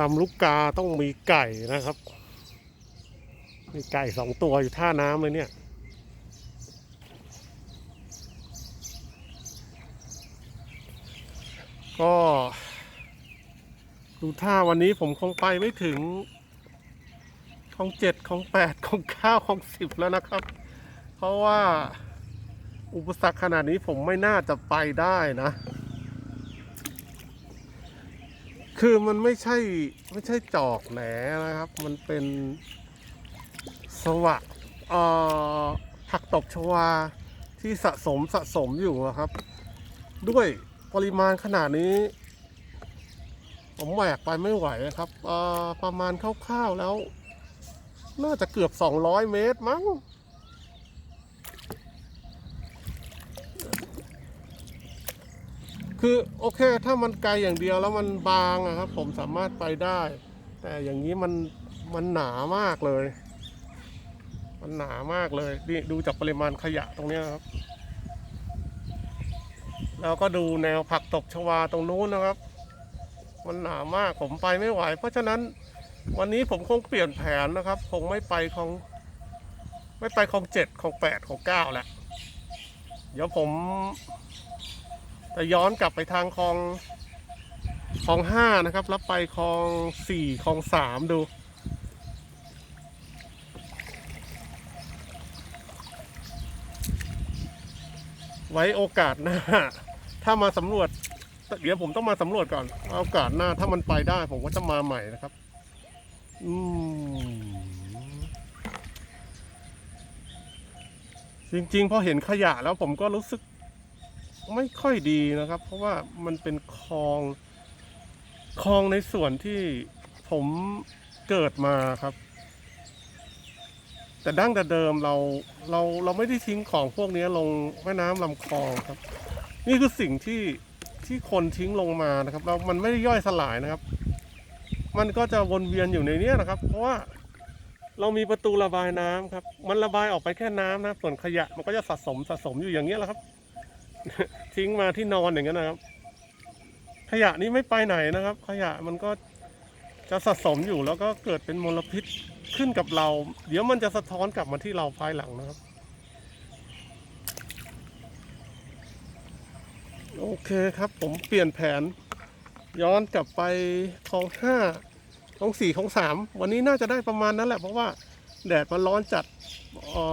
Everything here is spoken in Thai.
ลำลูกกาต้องมีไก่นะครับ มีไก่สองตัวอยู่ท่าน้ำเลยเนี่ย ก็ดูท่าวันนี้ผมคงไปไม่ถึงของเจ็ดของแปดของเก้าของสิบแล้วนะครับ เพราะว่าอุปสรรคขนาดนี้ผมไม่น่าจะไปได้นะ คือมันไม่ใช่ไม่ใช่จอกแหนนะครับ มันเป็นสวะเอ่อผักตบชวาที่สะสมสะสมอยู่ครับ ด้วยปริมาณขนาดนี้ ผมแหวกไปไม่ไหวนะครับเอ่อประมาณคร่าวๆแล้ว น่าจะเกือบ 200 เมตรมั้ง คือโอเคถ้ามันไกลอย่างเดียวแล้วมันบางอะครับ ผมสามารถไปได้ แต่อย่างนี้มันมันหนามากเลย มันหนามากเลยนี่ดูจากปริมาณขยะตรงนี้ครับ แล้วก็ดูแนวผักตบชวาตรงนู้นนะครับ มันหนามากผมไปไม่ไหว เพราะฉะนั้นวันนี้ผมคงเปลี่ยนแผนนะครับ คงไม่ไปของ ไม่ไปของเจ็ดของแปดของเก้าแหละ เดี๋ยวผม จะย้อนกลับไปทางคลองคลองห้านะครับ แล้วไปคลองสี่คลองสามดู ไว้โอกาสหน้า ถ้ามาสำรวจ เดี๋ยวผมต้องมาสำรวจก่อนโอกาสหน้าถ้ามันไปได้ผมก็จะมาใหม่นะครับ อืมจริงๆพอเห็นขยะแล้วผมก็รู้สึก ไม่ค่อยดีนะครับ เพราะว่ามันเป็นคลองคลองในส่วนที่ผมเกิดมาครับ แต่ดั้งแต่เดิมเราเราเราไม่ได้ทิ้งของพวกนี้ลงแม่น้ำลำคลองครับ นี่คือสิ่งที่ที่คนทิ้งลงมานะครับแล้วมันไม่ได้ย่อยสลายนะครับ มันก็จะวนเวียนอยู่ในนี้นะครับ เพราะว่าเรามีประตูระบายน้ำครับ มันระบายออกไปแค่น้ำนะ ส่วนขยะมันก็จะสะสมสะสมอยู่อย่างเงี้ยแหละครับ ทิ้งมาที่นอนอย่างนั้นนะครับ ขยะนี้ไม่ไปไหนนะครับ ขยะมันก็จะสะสมอยู่แล้วก็เกิดเป็นมลพิษขึ้นกับเรา เดี๋ยวมันจะสะท้อนกลับมาที่เราภายหลังนะครับ โอเคครับ ผมเปลี่ยนแผน ย้อนกลับไปคลองห้าคลองสี่คลองสามวันนี้น่าจะได้ประมาณนั้นแหละเพราะว่าแดดมันร้อนจัดอ๋อ